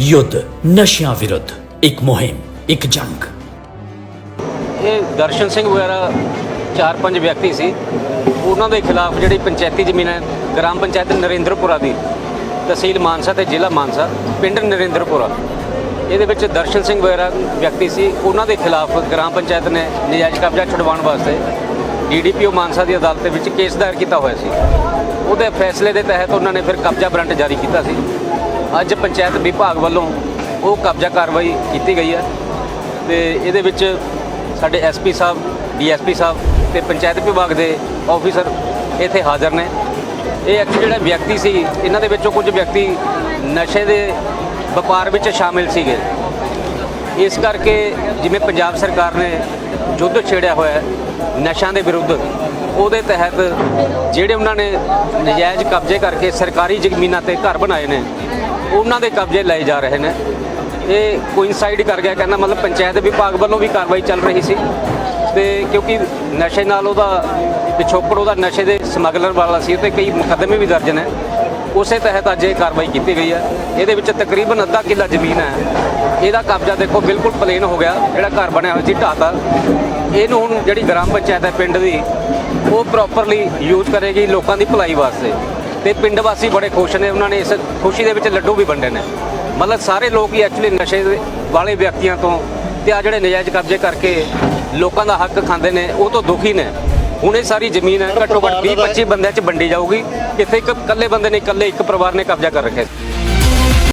ਯੁੱਧ, ਨਸ਼ਿਆਂ ਵਿਰੁੱਧ, ਇੱਕ ਮੁਹਿੰਮ, ਇੱਕ ਜੰਗ। ਇਹ ਦਰਸ਼ਨ ਸਿੰਘ ਵਗੈਰਾ ਚਾਰ ਪੰਜ ਵਿਅਕਤੀ ਸੀ। ਉਹਨਾਂ ਦੇ ਖਿਲਾਫ ਜਿਹੜੀ ਪੰਚਾਇਤੀ ਜ਼ਮੀਨ ਹੈ, ਗ੍ਰਾਮ ਪੰਚਾਇਤ ਨਰਿੰਦਰਪੁਰਾ ਦੀ, ਤਹਿਸੀਲ ਮਾਨਸਾ ਤੇ ਜ਼ਿਲ੍ਹਾ ਮਾਨਸਾ, ਪਿੰਡ ਨਰਿੰਦਰਪੁਰਾ। ਇਹਦੇ ਵਿੱਚ ਦਰਸ਼ਨ ਸਿੰਘ ਵਗੈਰਾ ਵਿਅਕਤੀ ਸੀ। ਉਹਨਾਂ ਦੇ ਖਿਲਾਫ ਗ੍ਰਾਮ ਪੰਚਾਇਤ ਨੇ ਨਜਾਇਜ਼ ਕਬਜ਼ਾ ਛੁਡਵਾਉਣ ਵਾਸਤੇ ਡੀਡੀਪੀਓ ਮਾਨਸਾ ਦੀ ਅਦਾਲਤ ਵਿੱਚ ਕੇਸ ਦਾਇਰ ਕੀਤਾ ਹੋਇਆ ਸੀ। ਉਹਦੇ ਫੈਸਲੇ ਦੇ ਤਹਿਤ ਉਹਨਾਂ ਨੇ ਫਿਰ ਕਬਜ਼ਾ ਵਾਰੰਟ ਜਾਰੀ ਕੀਤਾ ਸੀ। ਅੱਜ ਪੰਚਾਇਤ ਵਿਭਾਗ ਵੱਲੋਂ ਉਹ ਕਬਜ਼ਾ ਕਾਰਵਾਈ ਕੀਤੀ ਗਈ ਹੈ ਤੇ ਇਹਦੇ ਵਿੱਚ ਸਾਡੇ ਐਸਪੀ ਸਾਹਿਬ, ਡੀਐਸਪੀ ਸਾਹਿਬ ਤੇ ਪੰਚਾਇਤ ਵਿਭਾਗ ਦੇ ਆਫੀਸਰ ਇੱਥੇ ਹਾਜ਼ਰ ਨੇ। ਇਹ ਐਕਚੁਅਲੀ ਜਿਹੜਾ ਵਿਅਕਤੀ ਸੀ, ਇਹਨਾਂ ਦੇ ਵਿੱਚੋਂ ਕੁਝ ਵਿਅਕਤੀ ਨਸ਼ੇ ਦੇ ਵਪਾਰ ਵਿੱਚ ਸ਼ਾਮਿਲ ਸੀਗੇ। ਇਸ ਕਰਕੇ ਜਿਵੇਂ ਪੰਜਾਬ ਸਰਕਾਰ ਨੇ ਯੁੱਧ ਛੇੜਿਆ ਹੋਇਆ ਹੈ ਨਸ਼ਿਆਂ ਦੇ ਵਿਰੁੱਧ, ਉਹਦੇ ਤਹਿਤ ਜਿਹੜੇ ਉਹਨਾਂ ਨੇ ਨਜਾਇਜ਼ ਕਬਜ਼ੇ ਕਰਕੇ ਸਰਕਾਰੀ ਜ਼ਮੀਨਾਂ ਤੇ ਘਰ ਬਣਾਏ ਨੇ ਉਹਨਾਂ ਦੇ ਕਬਜ਼ੇ ਲਏ ਜਾ ਰਹੇ ਨੇ। ਇਹ ਕੋਇਨਸਾਈਡ ਕਰ ਗਿਆ, ਕਹਿੰਦਾ ਮਤਲਬ ਪੰਚਾਇਤ ਵਿਭਾਗ ਵੱਲੋਂ ਵੀ ਕਾਰਵਾਈ ਚੱਲ ਰਹੀ ਸੀ। ਤੇ ਕਿਉਂਕਿ ਨਸ਼ੇ ਨਾਲ ਉਹਦਾ, ਪਿਛੋਕੜ ਉਹਦਾ ਨਸ਼ੇ ਦੇ ਸਮਗਲਰ ਵਾਲਾ ਸੀ ਤੇ ਕਈ ਮੁਕੱਦਮੇ ਵੀ ਦਰਜ ਨੇ। ਉਸੇ ਤਹਿਤ ਅੱਜ ਇਹ ਕਾਰਵਾਈ ਕੀਤੀ ਗਈ ਹੈ। ਇਹਦੇ ਵਿੱਚ ਤਕਰੀਬਨ ਅੱਧਾ ਕਿੱਲਾ ਜ਼ਮੀਨ ਹੈ। ਇਹਦਾ ਕਬਜ਼ਾ ਦੇਖੋ ਬਿਲਕੁਲ ਪਲੇਨ ਹੋ ਗਿਆ। ਜਿਹੜਾ ਘਰ ਬਣਿਆ ਹੋਇਆ ਸੀ ਢਾਤਾ। ਇਹਨੂੰ ਹੁਣ ਜਿਹੜੀ ਗ੍ਰਾਮ ਪੰਚਾਇਤ ਹੈ ਪਿੰਡ ਦੀ, ਉਹ ਪ੍ਰੋਪਰਲੀ ਯੂਜ਼ ਕਰੇਗੀ ਲੋਕਾਂ ਦੀ ਭਲਾਈ ਵਾਸਤੇ। ਤੇ ਪਿੰਡ ਵਾਸੀ ਬੜੇ ਖੁਸ਼ ਨੇ ਉਹਨਾਂ ਨੇ ਇਸ ਖੁਸ਼ੀ ਦੇ ਵਿੱਚ ਲੱਡੂ ਵੀ ਵੰਡੇ ਨੇ। ਮਤਲਬ ਸਾਰੇ ਲੋਕ ਹੀ ਐਕਚੁਅਲੀ ਨਸ਼ੇ ਵਾਲੇ ਵਿਅਕਤੀਆਂ ਤੋਂ ਤੇ ਆ ਜਿਹੜੇ ਨਜਾਇਜ਼ ਕਬਜ਼ੇ ਕਰਕੇ ਲੋਕਾਂ ਦਾ ਹੱਕ ਖਾਂਦੇ ਨੇ ਉਹ ਤੋਂ ਦੁਖੀ ਨੇ। ਹੁਣ ਇਹ ਸਾਰੀ ਜ਼ਮੀਨ ਹੈ ਘੱਟੋ ਘੱਟ 20 25 ਬੰਦਿਆਂ 'ਚ ਵੰਡੀ ਜਾਊਗੀ। ਕਿਤੇ ਇੱਕ ਇਕੱਲੇ ਬੰਦੇ ਨੇ ਇਕੱਲੇ ਇੱਕ ਪਰਿਵਾਰ ਨੇ ਕਬਜ਼ਾ ਕਰ ਰੱਖਿਆ।